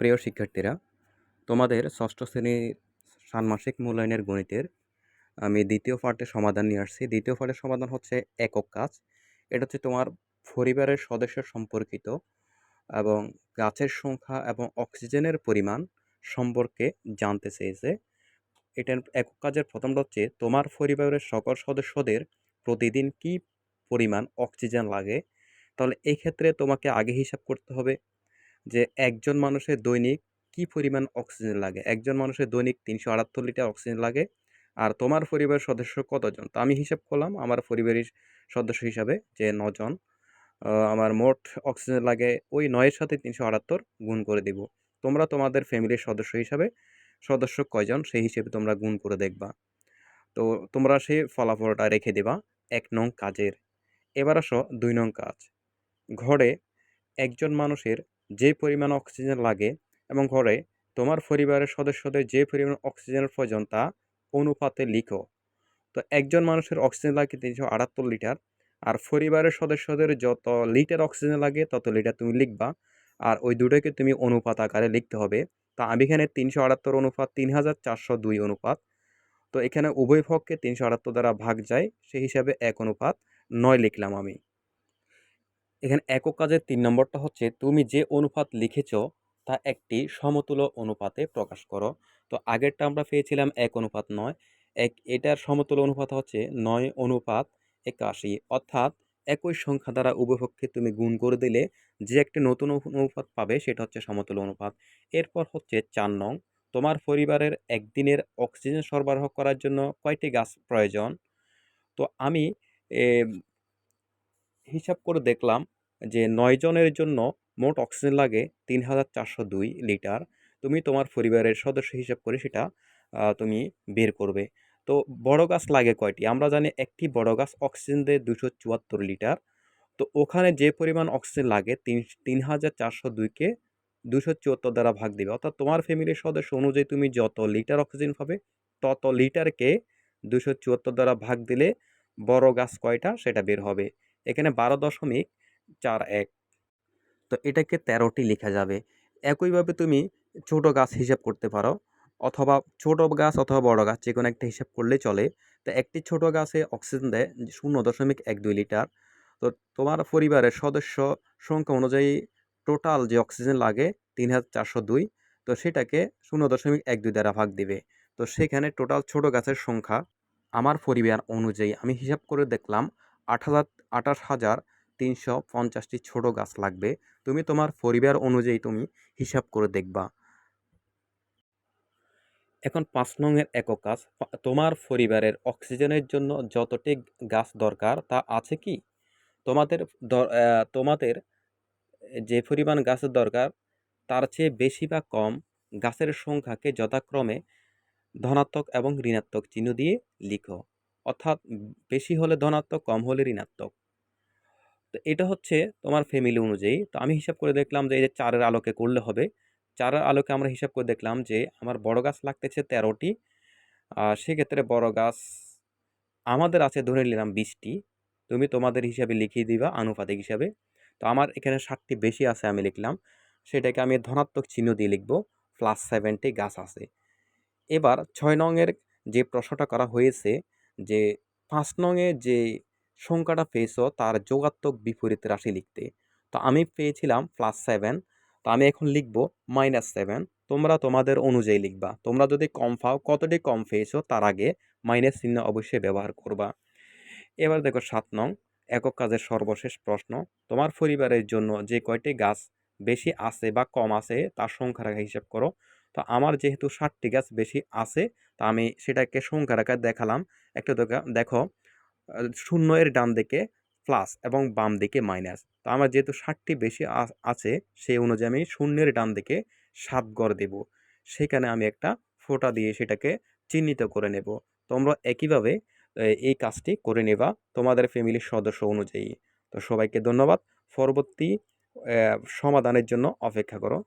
প্রিয় শিক্ষার্থীরা, তোমাদের ষষ্ঠ শ্রেণির ষান্মাসিক মূল্যায়নের গণিতের আমি দ্বিতীয় পার্টের সমাধান নিয়ে আসছি। দ্বিতীয় পার্টের সমাধান হচ্ছে একক কাজ। এটা হচ্ছে তোমার পরিবারের সদস্য সম্পর্কিত এবং গাছের সংখ্যা এবং অক্সিজেনের পরিমাণ সম্পর্কে জানতে চেয়েছে। এটার একক কাজের প্রথমটা হচ্ছে, তোমার পরিবারের সকল সদস্যদের প্রতিদিন কি পরিমাণ অক্সিজেন লাগে? তাহলে এই ক্ষেত্রে তোমাকে আগে হিসাব করতে হবে যে একজন মানুষের দৈনিক কি পরিমাণ অক্সিজেন লাগে? একজন মানুষের দৈনিক তিনশো আটাত্তর লিটার অক্সিজেন লাগে। আর তোমার পরিবারের সদস্য কতজন? তো আমি হিসাব করলাম। আমার পরিবারের সদস্য হিসাবে যে নজন আমার মোট অক্সিজেন লাগে ওই নয়ের সাথে তিনশো আটাত্তর গুণ করে দেব। তোমরা তোমাদের ফ্যামিলির সদস্য হিসাবে সদস্য কয়জন সেই হিসেবে তোমরা গুণ করে দেখবা। তো তোমরা সেই ফলাফলটা রেখে দেবা এক নং কাজের। এবার আসো দুই নং কাজ। ঘরে একজন মানুষের যে পরিমাণ অক্সিজেন লাগে এবং ঘরে, তোমার পরিবারের সদস্যদের যে পরিমাণ অক্সিজেনের প্রয়োজন তা অনুপাতে লিখো। তো একজন মানুষের অক্সিজেন লাগে তিনশো আটাত্তর লিটার, আর পরিবারের সদস্যদের যত লিটার অক্সিজেন লাগে তত লিটার তুমি লিখবা, আর ওই দুটোকে তুমি অনুপাত আকারে লিখতে হবে। তা আমি এখানে তিনশো আটাত্তর অনুপাত, তিন হাজার চারশো দুই অনুপাত। তো এখানে উভয় পক্ষে তিনশো আটাত্তর দ্বারা ভাগ যায়, সেই হিসাবে এক অনুপাত নয় লিখলাম আমি। এখানে একক কাজের তিন নম্বরটা হচ্ছে, তুমি যে অনুপাত লিখেছ, তা একটি সমতুল্য অনুপাতে প্রকাশ করো। তো আগেরটা আমরা পেয়েছিলাম এক অনুপাত নয়। এক, এটার সমতুল্য অনুপাত হচ্ছে নয় অনুপাত একাশি। অর্থাৎ একই সংখ্যা দ্বারা উভয়পক্ষে তুমি গুণ করে দিলে যে একটি নতুন অনুপাত পাবে, সেটা হচ্ছে সমতুল্য অনুপাত। এরপর হচ্ছে চার নং, তোমার পরিবারের একদিনের অক্সিজেন সরবরাহ করার জন্য কয়টি গাছ প্রয়োজন? তো আমি হিসাব করে দেখলাম যে নয় জনের জন্য মোট অক্সিজেন লাগে তিন হাজার চারশো দুই লিটার। তুমি তোমার পরিবারের সদস্য হিসাব করে সেটা তুমি বের করবে। তো বড় গাছ লাগে কয়টি? আমরা জানি একটি বড় গাছ অক্সিজেন দেয় দুশো চুয়াত্তর লিটার। তো ওখানে যে পরিমাণ অক্সিজেন লাগে তিন তিন হাজার চারশো দুইকে দুশো চুয়াত্তর দ্বারা ভাগ দেবে। অর্থাৎ তোমার ফ্যামিলির সদস্য অনুযায়ী তুমি যত লিটার অক্সিজেন পাবে, তত লিটারকে দুশো চুয়াত্তর দ্বারা ভাগ দিলে বড় গাছ কয়টা? সেটা বের হবে। এখানে বারো দশমিক চার এক। তো এটাকে তেরোটি লেখা যাবে। একইভাবে তুমি ছোট গাছ হিসাব করতে পারো, অথবা ছোট গাছ অথবা বড় গাছ যে কোনো একটা হিসাব করলেই চলে। তো একটি ছোট গাছে অক্সিজেন দেয় শূন্য দশমিক এক দুই লিটার। তো তোমার পরিবারের সদস্য সংখ্যা অনুযায়ী টোটাল যে অক্সিজেন লাগে তিন হাজার চারশো দুই, তো সেটাকে শূন্য দশমিক এক দুই দ্বারা ভাগ দিবে। তো সেখানে টোটাল ছোট গাছের সংখ্যা আমার পরিবার অনুযায়ী আমি হিসাব করে দেখলাম আট হাজার, আঠাশ হাজার তিনশো পঞ্চাশটি ছোটো গাছ লাগবে। তুমি তোমার পরিবার অনুযায়ী তুমি হিসাব করে দেখবা। এখন পাঁচ নংয়ের একক কাজ তোমার পরিবারের অক্সিজেনের জন্য যতটি গাছ দরকার তা আছে কি? তোমাদের তোমাদের যে পরিমাণ গাছের দরকার তার চেয়ে বেশি বা কম গাছের সংখ্যাকে যথাক্রমে ধনাত্মক এবং ঋণাত্মক চিহ্ন দিয়ে লিখো। অর্থাৎ বেশি হলে ধনাত্মক, কম হলে ঋণাত্মক। তো এটা হচ্ছে তোমার ফ্যামিলি অনুযায়ী। তো আমি হিসাব করে দেখলাম যে এই যে চারের আলোকে করলে হবে। চারের আলোকে আমরা হিসাব করে দেখলাম যে আমার বড় গাছ লাগতেছে তেরোটি। সেক্ষেত্রে বড় গাছ আমাদের আছে ধরে নিলাম বিশটি। তুমি তোমাদের হিসাবে লিখিয়ে দিবা আনুপাতিক হিসাবে। তো আমার এখানে ষাটটি বেশি আছে আমি লিখলাম। সেটাকে আমি ধনাত্মক চিহ্ন দিয়ে লিখব। প্লাস সেভেনটি গাছ আছে। এবার ছয় নংয়ের যে প্রশ্নটা করা হয়েছে যে পাঁচ নংয়ে যে সংখ্যাটা পেয়েছ, তার যোগাত্মক বিপরীত রাশি লিখতে। তো আমি পেয়েছিলাম প্লাস সেভেন তো আমি এখন লিখব মাইনাস সেভেন তোমরা তোমাদের অনুযায়ী লিখবা। তোমরা যদি কম পাও, কতটি কম পেয়েছ, তার আগে মাইনাস চিহ্ন অবশ্যই ব্যবহার করবা। এবার দেখো সাত নং, একক কাজের সর্বশেষ প্রশ্ন। তোমার পরিবারের জন্য যে কয়টি গাছ বেশি আছে বা কম আছে, তার সংখ্যা রাখা হিসাব করো। তো আমার যেহেতু ষাটটি গাছ বেশি আছে, তা আমি সেটাকে সংখ্যা রেখা দেখালাম। একটু দেখো শূন্য এর ডান দিকে প্লাস এবং বাম দিকে মাইনাস তো আমার যেহেতু ষাটটি বেশি আছে, সেই অনুযায়ী আমি শূন্যের ডান দিকে সাত গড় দেব। সেখানে আমি একটা ফোঁটা দিয়ে সেটাকে চিহ্নিত করে নেব। তোমরা একইভাবে এই কাজটি করে নেবা তোমাদের ফ্যামিলির সদস্য অনুযায়ী। তো সবাইকে ধন্যবাদ। পরবর্তী সমাধানের জন্য অপেক্ষা করো।